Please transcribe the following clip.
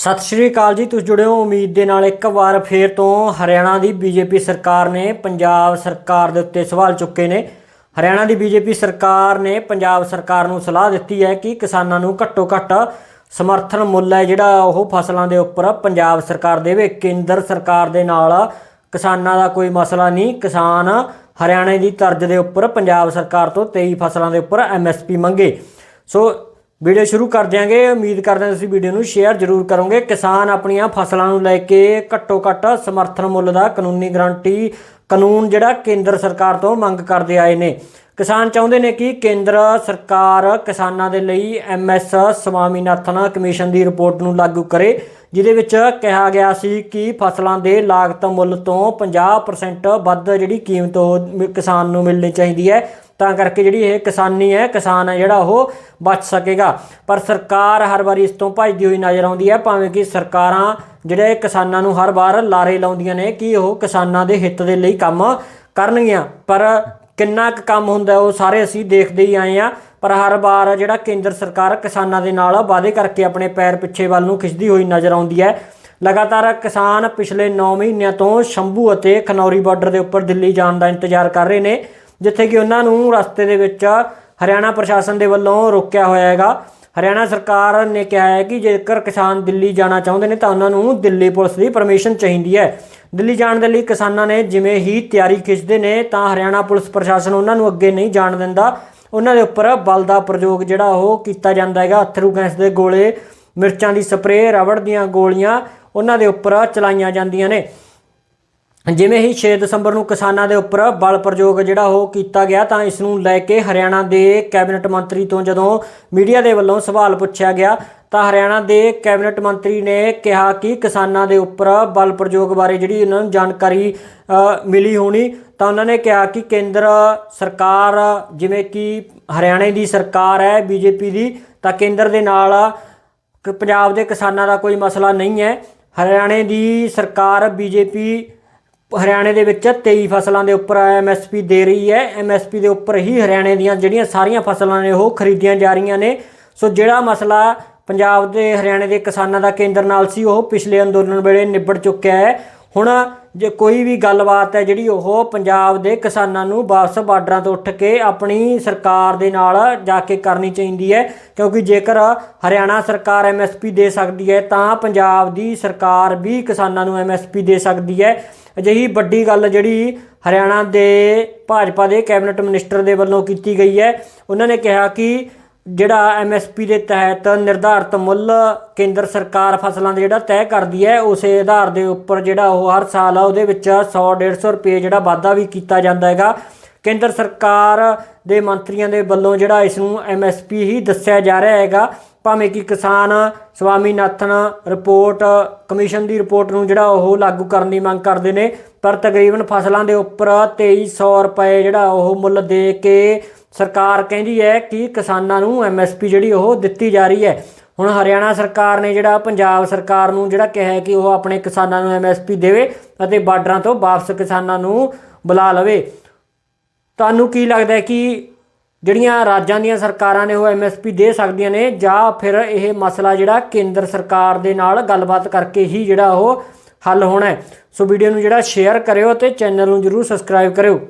ਸਤਿ ਸ਼੍ਰੀ ਅਕਾਲ ਜੀ, ਤੁਸੀਂ ਜੁੜੇ ਹੋ ਉਮੀਦ ਦੇ ਨਾਲ ਇੱਕ ਵਾਰ ਫੇਰ ਤੋਂ ਹਰਿਆਣਾ ਦੀ ਬੀਜੇਪੀ ਸਰਕਾਰ ਨੇ ਪੰਜਾਬ ਸਰਕਾਰ ਦੇ ਉੱਤੇ ਸਵਾਲ ਚੁੱਕੇ ਨੇ। ਹਰਿਆਣਾ ਦੀ ਬੀਜੇਪੀ ਸਰਕਾਰ ਨੇ ਪੰਜਾਬ ਸਰਕਾਰ ਨੂੰ ਸਲਾਹ ਦਿੱਤੀ ਹੈ ਕਿ ਕਿਸਾਨਾਂ ਨੂੰ ਘੱਟੋ ਘੱਟ ਸਮਰਥਨ ਮੁੱਲ ਹੈ ਜਿਹੜਾ ਉਹ ਫਸਲਾਂ ਦੇ ਉੱਪਰ ਪੰਜਾਬ ਸਰਕਾਰ ਦੇਵੇ। ਕੇਂਦਰ ਸਰਕਾਰ ਦੇ ਨਾਲ ਕਿਸਾਨਾਂ ਦਾ ਕੋਈ ਮਸਲਾ ਨਹੀਂ। ਕਿਸਾਨ ਹਰਿਆਣੇ ਦੀ ਤਰਜ਼ ਦੇ ਉੱਪਰ ਪੰਜਾਬ ਸਰਕਾਰ ਤੋਂ 23 ਫਸਲਾਂ ਦੇ ਉੱਪਰ ਐਮਐਸਪੀ ਮੰਗੇ। ਸੋ ਵੀਡੀਓ ਸ਼ੁਰੂ ਕਰ ਦਿਆਂਗੇ। ਉਮੀਦ ਕਰਦੇ ਹਾਂ ਤੁਸੀਂ ਵੀਡੀਓ ਨੂੰ ਸ਼ੇਅਰ ਜ਼ਰੂਰ ਕਰੋਗੇ। ਕਿਸਾਨ ਆਪਣੀਆਂ ਫਸਲਾਂ ਨੂੰ ਲੈ ਕੇ ਘੱਟੋ ਘੱਟ ਸਮਰਥਨ ਮੁੱਲ ਦਾ ਕਾਨੂੰਨੀ ਗਰੰਟੀ ਕਾਨੂੰਨ ਜਿਹੜਾ ਕੇਂਦਰ ਸਰਕਾਰ ਤੋਂ ਮੰਗ ਕਰਦੇ ਆਏ ਨੇ। ਕਿਸਾਨ ਚਾਹੁੰਦੇ ਨੇ ਕਿ ਕੇਂਦਰ ਸਰਕਾਰ ਕਿਸਾਨਾਂ ਦੇ ਲਈ ਐਮਐਸ ਸਵਾਮੀਨਾਥਨ ਕਮਿਸ਼ਨ ਦੀ ਰਿਪੋਰਟ ਨੂੰ ਲਾਗੂ ਕਰੇ, ਜਿਹਦੇ ਵਿੱਚ ਕਿਹਾ ਗਿਆ ਸੀ ਕਿ ਫਸਲਾਂ ਦੇ ਲਾਗਤ ਮੁੱਲ ਤੋਂ 50% ਵੱਧ ਜਿਹੜੀ ਕੀਮਤ ਉਹ ਕਿਸਾਨ ਨੂੰ ਮਿਲਣੀ ਚਾਹੀਦੀ ਹੈ। ਤਾਂ ਕਰਕੇ ਜਿਹੜੀ ਇਹ ਕਿਸਾਨੀ ਹੈ, ਕਿਸਾਨ ਹੈ ਜਿਹੜਾ ਉਹ ਬਚ ਸਕੇਗਾ। ਪਰ ਸਰਕਾਰ ਹਰ ਵਾਰੀ ਇਸ ਤੋਂ ਭੱਜਦੀ ਹੋਈ ਨਜ਼ਰ ਆਉਂਦੀ ਹੈ, ਭਾਵੇਂ ਕਿ ਸਰਕਾਰਾਂ ਜਿਹੜੇ ਕਿਸਾਨਾਂ ਨੂੰ ਹਰ ਵਾਰ ਲਾਰੇ ਲਾਉਂਦੀਆਂ ਨੇ ਕਿ ਉਹ ਕਿਸਾਨਾਂ ਦੇ ਹਿੱਤ ਦੇ ਲਈ ਕੰਮ ਕਰਨਗੀਆਂ। ਪਰ ਕਿੰਨਾ ਕੁ ਕੰਮ ਹੁੰਦਾ ਉਹ ਸਾਰੇ ਅਸੀਂ ਦੇਖਦੇ ਹੀ ਆਏ ਆ ਪਰ ਹਰ ਵਾਰ ਜਿਹੜਾ ਕੇਂਦਰ ਸਰਕਾਰ ਕਿਸਾਨਾਂ ਦੇ ਨਾਲ ਵਾਅਦੇ ਕਰਕੇ ਆਪਣੇ ਪੈਰ ਪਿੱਛੇ ਵੱਲ ਨੂੰ ਖਿੱਚਦੀ ਹੋਈ ਨਜ਼ਰ ਆਉਂਦੀ ਹੈ। ਲਗਾਤਾਰ ਕਿਸਾਨ ਪਿਛਲੇ 9 ਮਹੀਨਿਆਂ ਤੋਂ ਸ਼ੰਭੂ ਅਤੇ ਖਨੌਰੀ ਬਾਰਡਰ ਦੇ ਉੱਪਰ ਦਿੱਲੀ ਜਾਣ ਦਾ ਇੰਤਜ਼ਾਰ ਕਰ ਰਹੇ ਨੇ। ਜਿੱਥੇ ਕਿ ਉਹਨਾਂ ਨੂੰ ਰਸਤੇ ਦੇ ਵਿੱਚ ਹਰਿਆਣਾ ਪ੍ਰਸ਼ਾਸਨ ਦੇ ਵੱਲੋਂ ਰੋਕਿਆ ਹੋਇਆ ਹੈਗਾ। ਹਰਿਆਣਾ ਸਰਕਾਰ ਨੇ ਕਿਹਾ ਹੈ ਕਿ ਜੇਕਰ ਕਿਸਾਨ ਦਿੱਲੀ ਜਾਣਾ ਚਾਹੁੰਦੇ ਨੇ ਤਾਂ ਉਹਨਾਂ ਨੂੰ ਦਿੱਲੀ ਪੁਲਿਸ ਦੀ ਪਰਮਿਸ਼ਨ ਚਾਹੀਦੀ ਹੈ। ਦਿੱਲੀ ਜਾਣ ਦੇ ਲਈ ਕਿਸਾਨਾਂ ਨੇ ਜਿਵੇਂ ਹੀ ਤਿਆਰੀ ਖਿੱਚਦੇ ਨੇ ਤਾਂ ਹਰਿਆਣਾ ਪੁਲਿਸ ਪ੍ਰਸ਼ਾਸਨ ਉਹਨਾਂ ਨੂੰ ਅੱਗੇ ਨਹੀਂ ਜਾਣ ਦਿੰਦਾ। ਉਹਨਾਂ ਦੇ ਉੱਪਰ ਬਲ ਦਾ ਪ੍ਰਯੋਗ ਜਿਹੜਾ ਉਹ ਕੀਤਾ ਜਾਂਦਾ ਹੈਗਾ। ਅਥਰੂ ਗੈਸ ਦੇ ਗੋਲੇ, ਮਿਰਚਾਂ ਦੀ ਸਪਰੇਅ ਰਬੜ ਦੀਆਂ ਗੋਲੀਆਂ ਉਹਨਾਂ ਦੇ ਉੱਪਰ ਚਲਾਈਆਂ ਜਾਂਦੀਆਂ ਨੇ। ਜਿਵੇਂ ਹੀ 6 ਦਸੰਬਰ ਨੂੰ ਕਿਸਾਨਾਂ ਦੇ ਉੱਪਰ ਬਲ ਪ੍ਰਯੋਗ ਜਿਹੜਾ ਉਹ ਕੀਤਾ ਗਿਆ, ਤਾਂ ਇਸ ਨੂੰ ਲੈ ਕੇ ਹਰਿਆਣਾ ਦੇ ਕੈਬਨਿਟ ਮੰਤਰੀ ਤੋਂ ਜਦੋਂ ਮੀਡੀਆ ਦੇ ਵੱਲੋਂ ਸਵਾਲ ਪੁੱਛਿਆ ਗਿਆ, ਤਾਂ ਹਰਿਆਣਾ ਦੇ ਕੈਬਨਿਟ ਮੰਤਰੀ ਨੇ ਕਿਹਾ ਕਿ ਕਿਸਾਨਾਂ ਦੇ ਉੱਪਰ ਬਲ ਪ੍ਰਯੋਗ ਬਾਰੇ ਜਿਹੜੀ ਉਹਨਾਂ ਨੂੰ ਜਾਣਕਾਰੀ ਮਿਲੀ ਹੋਣੀ, ਤਾਂ ਉਹਨਾਂ ਨੇ ਕਿਹਾ ਕਿ ਕੇਂਦਰ ਸਰਕਾਰ, ਜਿਵੇਂ ਕਿ ਹਰਿਆਣੇ ਦੀ ਸਰਕਾਰ ਹੈ, ਬੀਜੇਪੀ ਦੀ, ਤਾਂ ਕੇਂਦਰ ਦੇ ਨਾਲ ਪੰਜਾਬ ਦੇ ਕਿਸਾਨਾਂ ਦਾ ਕੋਈ ਮਸਲਾ ਨਹੀਂ ਹੈ। ਹਰਿਆਣੇ ਦੀ ਸਰਕਾਰ, ਬੀਜੇਪੀ ਹਰਿਆਣੇ ਦੇ ਵਿੱਚ 23 ਫਸਲਾਂ ਦੇ ਉੱਪਰ ਐਮਐਸਪੀ ਦੇ ਰਹੀ ਹੈ। ਐਮਐਸਪੀ ਦੇ ਉੱਪਰ ਹੀ ਹਰਿਆਣੇ ਦੀਆਂ ਜਿਹੜੀਆਂ ਸਾਰੀਆਂ ਫਸਲਾਂ ਨੇ ਉਹ ਖਰੀਦੀਆਂ ਜਾ ਰਹੀਆਂ ਨੇ। ਸੋ ਜਿਹੜਾ ਮਸਲਾ ਪੰਜਾਬ ਦੇ ਹਰਿਆਣੇ ਦੇ ਕਿਸਾਨਾਂ ਦਾ ਕੇਂਦਰ ਨਾਲ ਸੀ, ਉਹ ਪਿਛਲੇ ਅੰਦੋਲਨ ਵੇਲੇ ਨਿਬੜ ਚੁੱਕਿਆ ਹੈ। ਹੁਣ ਜੇ ਕੋਈ ਵੀ ਗੱਲਬਾਤ ਹੈ ਜਿਹੜੀ ਉਹ ਪੰਜਾਬ ਦੇ ਕਿਸਾਨਾਂ ਨੂੰ ਵਾਪਸ ਬਾਰਡਰਾਂ ਤੋਂ ਉੱਠ ਕੇ ਆਪਣੀ ਸਰਕਾਰ ਦੇ ਨਾਲ ਜਾ ਕੇ ਕਰਨੀ ਚਾਹੀਦੀ ਹੈ, ਕਿਉਂਕਿ ਜੇਕਰ ਹਰਿਆਣਾ ਸਰਕਾਰ ਐਮਐਸਪੀ ਦੇ ਸਕਦੀ ਹੈ, ਤਾਂ ਪੰਜਾਬ ਦੀ ਸਰਕਾਰ ਵੀ ਕਿਸਾਨਾਂ ਨੂੰ ਐਮਐਸਪੀ ਦੇ ਸਕਦੀ ਹੈ। ਅਜਿਹੀ ਵੱਡੀ ਗੱਲ ਜਿਹੜੀ ਹਰਿਆਣਾ ਦੇ ਭਾਜਪਾ ਦੇ ਕੈਬਨਿਟ ਮਿਨਿਸਟਰ ਦੇ ਵੱਲੋਂ ਕੀਤੀ ਗਈ ਹੈ। ਉਹਨਾਂ ਨੇ ਕਿਹਾ ਕਿ ਜਿਹੜਾ ਐਮਐਸਪੀ ਦੇ ਤਹਿਤ ਨਿਰਧਾਰਤ ਮੁੱਲ ਕੇਂਦਰ ਸਰਕਾਰ ਫਸਲਾਂ ਦਾ ਜਿਹੜਾ ਤੈਅ ਕਰਦੀ ਹੈ, ਉਸੇ ਆਧਾਰ ਦੇ ਉੱਪਰ ਜਿਹੜਾ ਉਹ ਹਰ ਸਾਲ ਆ, ਉਹਦੇ ਵਿੱਚ 100 150 ਰੁਪਏ ਜਿਹੜਾ ਵਾਧਾ ਵੀ ਕੀਤਾ ਜਾਂਦਾ ਹੈਗਾ। ਕੇਂਦਰ ਸਰਕਾਰ ਦੇ ਮੰਤਰੀਆਂ ਦੇ ਵੱਲੋਂ ਜਿਹੜਾ ਇਸ ਨੂੰ ਐਮਐਸਪੀ ਹੀ ਦੱਸਿਆ ਜਾ ਰਿਹਾ ਹੈਗਾ। ਭਾਵੇਂ ਕਿ ਕਿਸਾਨ ਸਵਾਮੀਨਾਥਨ ਰਿਪੋਰਟ, ਕਮਿਸ਼ਨ ਦੀ ਰਿਪੋਰਟ ਨੂੰ ਜਿਹੜਾ ਉਹ ਲਾਗੂ ਕਰਨ ਦੀ ਮੰਗ ਕਰਦੇ ਨੇ, ਪਰ ਤਕਰੀਬਨ ਫਸਲਾਂ ਦੇ ਉੱਪਰ 2300 ਰੁਪਏ ਜਿਹੜਾ ਉਹ ਮੁੱਲ ਦੇ ਕੇ ਸਰਕਾਰ ਕਹਿੰਦੀ ਹੈ ਕਿ ਕਿਸਾਨਾਂ ਨੂੰ ਐਮਐਸਪੀ ਜਿਹੜੀ ਉਹ ਦਿੱਤੀ ਜਾ ਰਹੀ ਹੈ। ਹੁਣ ਹਰਿਆਣਾ ਸਰਕਾਰ ਨੇ ਜਿਹੜਾ, ਪੰਜਾਬ ਸਰਕਾਰ ਨੂੰ ਜਿਹੜਾ ਕਿਹਾ ਹੈ ਕਿ ਉਹ ਆਪਣੇ ਕਿਸਾਨਾਂ ਨੂੰ ਐਮਐਸਪੀ ਦੇਵੇ ਅਤੇ ਬਾਰਡਰਾਂ ਤੋਂ ਵਾਪਸ ਕਿਸਾਨਾਂ ਨੂੰ ਬੁਲਾ ਲਵੇ। ਤੁਹਾਨੂੰ ਕੀ ਲੱਗਦਾ ਹੈ ਕਿ ਜਿਹੜੀਆਂ ਰਾਜਾਂ ਦੀਆਂ ਸਰਕਾਰਾਂ ਨੇ ਉਹ ਐਮਐਸਪੀ ਦੇ ਸਕਦੀਆਂ ਨੇ, ਜਾਂ ਫਿਰ ਇਹ ਮਸਲਾ ਜਿਹੜਾ ਕੇਂਦਰ ਸਰਕਾਰ ਦੇ ਨਾਲ ਗੱਲਬਾਤ ਕਰਕੇ ਹੀ ਜਿਹੜਾ ਉਹ ਹੱਲ ਹੋਣਾ ਸੋ ਵੀਡੀਓ ਨੂੰ ਜਿਹੜਾ ਸ਼ੇਅਰ ਕਰਿਓ ਤੇ ਚੈਨਲ ਨੂੰ ਜਰੂਰ ਸਬਸਕ੍ਰਾਈਬ ਕਰਿਓ।